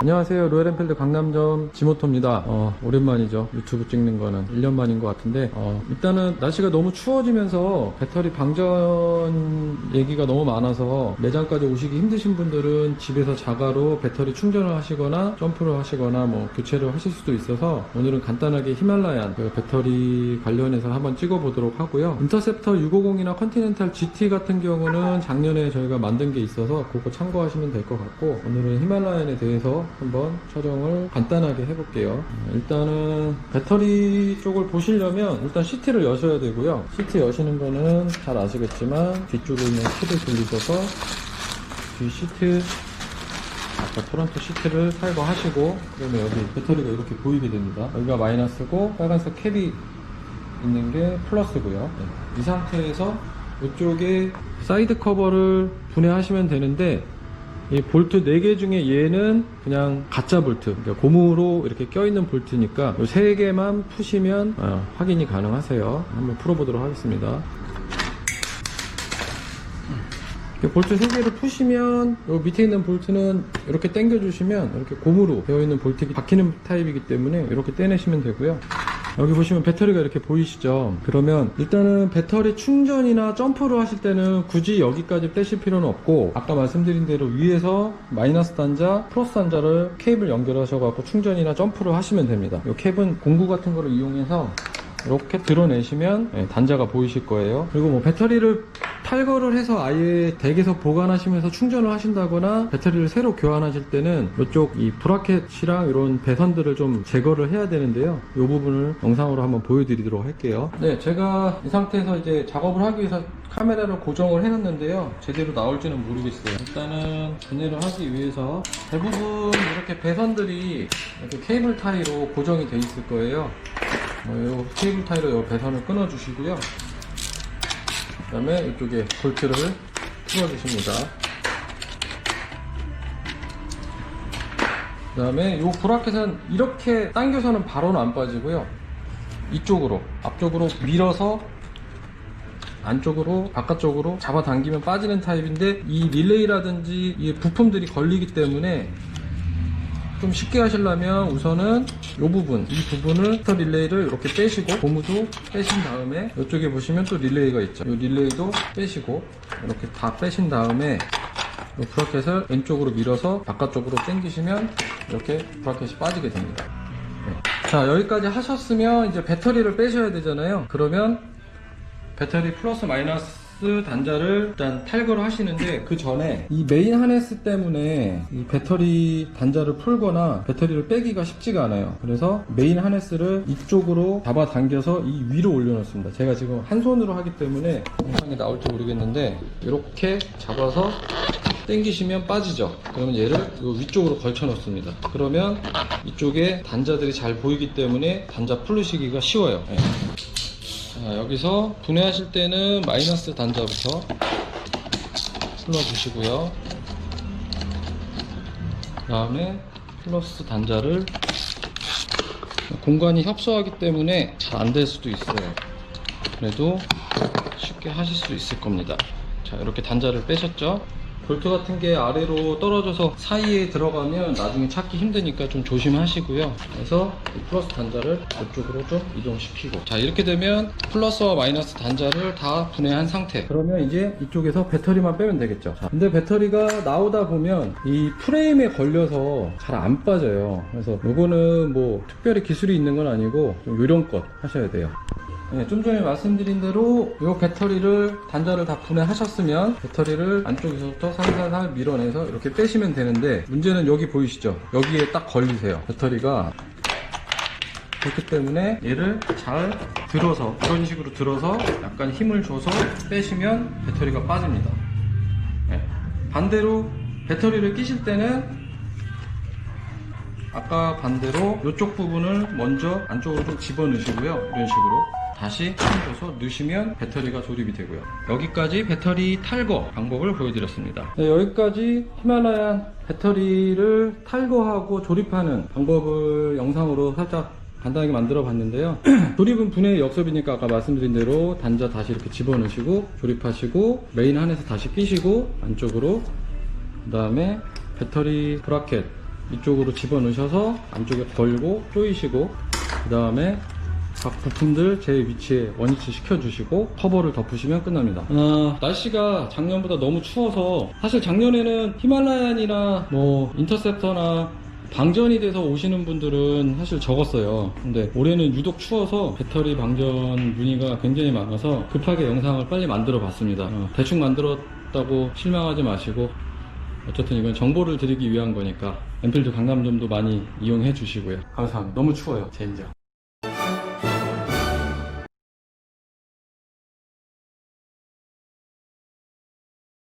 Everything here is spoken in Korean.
안녕하세요. 로얄엔필드 강남점 지모토입니다. 어, 오랜만이죠. 유튜브 찍는 거는 1년 만인 것 같은데, 어, 일단은 날씨가 너무 추워지면서 배터리 방전 얘기가 너무 많아서 매장까지 오시기 힘드신 분들은 집에서 자가로 배터리 충전을 하시거나 점프를 하시거나 뭐 교체를 하실 수도 있어서 오늘은 간단하게 히말라얀 그 배터리 관련해서 한번 찍어보도록 하고요. 인터셉터 650이나 컨티넨탈 GT 같은 경우는 작년에 저희가 만든 게 있어서 그거 참고하시면 될 것 같고 오늘은 히말라얀에 대해서 한번 촬영을 간단하게 해볼게요. 어, 일단은 배터리 쪽을 보시려면 일단 시트를 여셔야 되고요. 시트 여시는 거는 잘 아시겠지만 뒤쪽에 있는 키를 돌리셔서 뒤 시트 아까 프론트 시트를 탈거하시고 그러면 여기 배터리가 이렇게 보이게 됩니다. 여기가 마이너스고 빨간색 캡이 있는 게 플러스고요. 네. 이 상태에서 이쪽에 사이드 커버를 분해하시면 되는데 이 볼트 4개 중에 얘는 그냥 가짜 볼트 그러니까 고무로 이렇게 껴있는 볼트니까 이 3개만 푸시면 어, 확인이 가능하세요 한번 풀어보도록 하겠습니다 볼트 3개를 푸시면 요 밑에 있는 볼트는 이렇게 당겨 주시면 이렇게 고무로 되어 있는 볼트가 박히는 타입이기 때문에 이렇게 떼내시면 되고요. 여기 보시면 배터리가 이렇게 보이시죠? 그러면 일단은 배터리 충전이나 점프를 하실 때는 굳이 여기까지 떼실 필요는 없고 아까 말씀드린 대로 위에서 마이너스 단자 플러스 단자를 케이블 연결하셔 갖고 충전이나 점프를 하시면 됩니다. 이 캡은 공구 같은 거를 이용해서 이렇게 드러내시면 예, 단자가 보이실 거예요. 그리고 뭐 배터리를 탈거를 해서 아예 댁에서 보관하시면서 충전을 하신다거나 배터리를 새로 교환하실 때는 이쪽 이 브라켓이랑 이런 배선들을 좀 제거를 해야 되는데요. 이 부분을 영상으로 한번 보여드리도록 할게요. 네, 제가 이 상태에서 이제 작업을 하기 위해서 카메라를 고정을 해놨는데요. 제대로 나올지는 모르겠어요. 일단은 분해를 하기 위해서 대부분 이렇게 배선들이 이렇게 케이블 타이로 고정이 돼 있을 거예요. 어, 요 케이블 타이로 요 배선을 끊어 주시고요. 그 다음에 이쪽에 볼트를 풀어 주십니다. 그 다음에 요 브라켓은 이렇게 당겨서는 바로는 안 빠지고요. 이쪽으로, 앞쪽으로 밀어서 안쪽으로 바깥쪽으로 잡아당기면 빠지는 타입인데 이 릴레이라든지 이 부품들이 걸리기 때문에 좀 쉽게 하시려면 우선은 이 부분, 이 부분을 스터 릴레이를 이렇게 빼시고 고무도 빼신 다음에 이쪽에 보시면 또 릴레이가 있죠. 이 릴레이도 빼시고 이렇게 다 빼신 다음에 이 브라켓을 왼쪽으로 밀어서 바깥쪽으로 당기시면 이렇게 브라켓이 빠지게 됩니다. 네. 자 여기까지 하셨으면 이제 배터리를 빼셔야 되잖아요. 그러면 배터리 플러스 마이너스 단자를 일단 탈거를 하시는데 그 전에 이 메인 하네스 때문에 이 배터리 단자를 풀거나 배터리를 빼기가 쉽지가 않아요. 그래서 메인 하네스를 이쪽으로 잡아당겨서 이 위로 올려놓습니다. 제가 지금 한 손으로 하기 때문에 영상이 나올지 모르겠는데 이렇게 잡아서 당기시면 빠지죠. 그러면 얘를 요 위쪽으로 걸쳐 놓습니다. 그러면 이쪽에 단자들이 잘 보이기 때문에 단자 풀으시기가 쉬워요. 예. 자, 여기서 분해하실 때는 마이너스 단자부터 풀어주시고요. 그 다음에 플러스 단자를 공간이 협소하기 때문에 잘 안 될 수도 있어요. 그래도 쉽게 하실 수 있을 겁니다. 자, 이렇게 단자를 빼셨죠? 볼트 같은 게 아래로 떨어져서 사이에 들어가면 나중에 찾기 힘드니까 좀 조심하시고요. 그래서 이 플러스 단자를 이쪽으로 좀 이동시키고. 자, 이렇게 되면 플러스와 마이너스 단자를 다 분해한 상태. 그러면 이제 이쪽에서 배터리만 빼면 되겠죠. 자, 근데 배터리가 나오다 보면 이 프레임에 걸려서 잘 안 빠져요. 그래서 이거는 뭐 특별히 기술이 있는 건 아니고 좀 요령껏 하셔야 돼요. 네, 좀 전에 말씀드린 대로 이 배터리를 단자를 다 분해하셨으면 배터리를 안쪽에서부터 살살살 밀어내서 이렇게 빼시면 되는데 문제는 여기 보이시죠? 여기에 딱 걸리세요. 배터리가 그렇기 때문에 얘를 잘 들어서 이런 식으로 들어서 약간 힘을 줘서 빼시면 배터리가 빠집니다. 네. 반대로 배터리를 끼실 때는 아까 반대로 이쪽 부분을 먼저 안쪽으로 좀 집어넣으시고요. 이런 식으로. 다시 힘줘서 넣으시면 배터리가 조립이 되고요. 여기까지 배터리 탈거 방법을 보여드렸습니다. 네, 여기까지 히말라얀 배터리를 탈거하고 조립하는 방법을 영상으로 살짝 간단하게 만들어 봤는데요. 조립은 분해 역습이니까 아까 말씀드린 대로 단자 다시 이렇게 집어넣으시고 조립하시고 메인 안에서 다시 끼시고 안쪽으로 그 다음에 배터리 브라켓 이쪽으로 집어넣으셔서 안쪽에 걸고 조이시고 그 다음에 각 부품들 제 위치에 원위치 시켜주시고 커버를 덮으시면 끝납니다. 어, 날씨가 작년보다 너무 추워서 사실 작년에는 히말라얀이나 뭐 인터셉터나 방전이 돼서 오시는 분들은 사실 적었어요. 근데 올해는 유독 추워서 배터리 방전 문의가 굉장히 많아서 급하게 영상을 빨리 만들어 봤습니다. 어, 대충 만들었다고 실망하지 마시고 어쨌든 이건 정보를 드리기 위한 거니까 엔필드 강남점도 많이 이용해 주시고요. 감사합니다. 너무 추워요, 제 인자.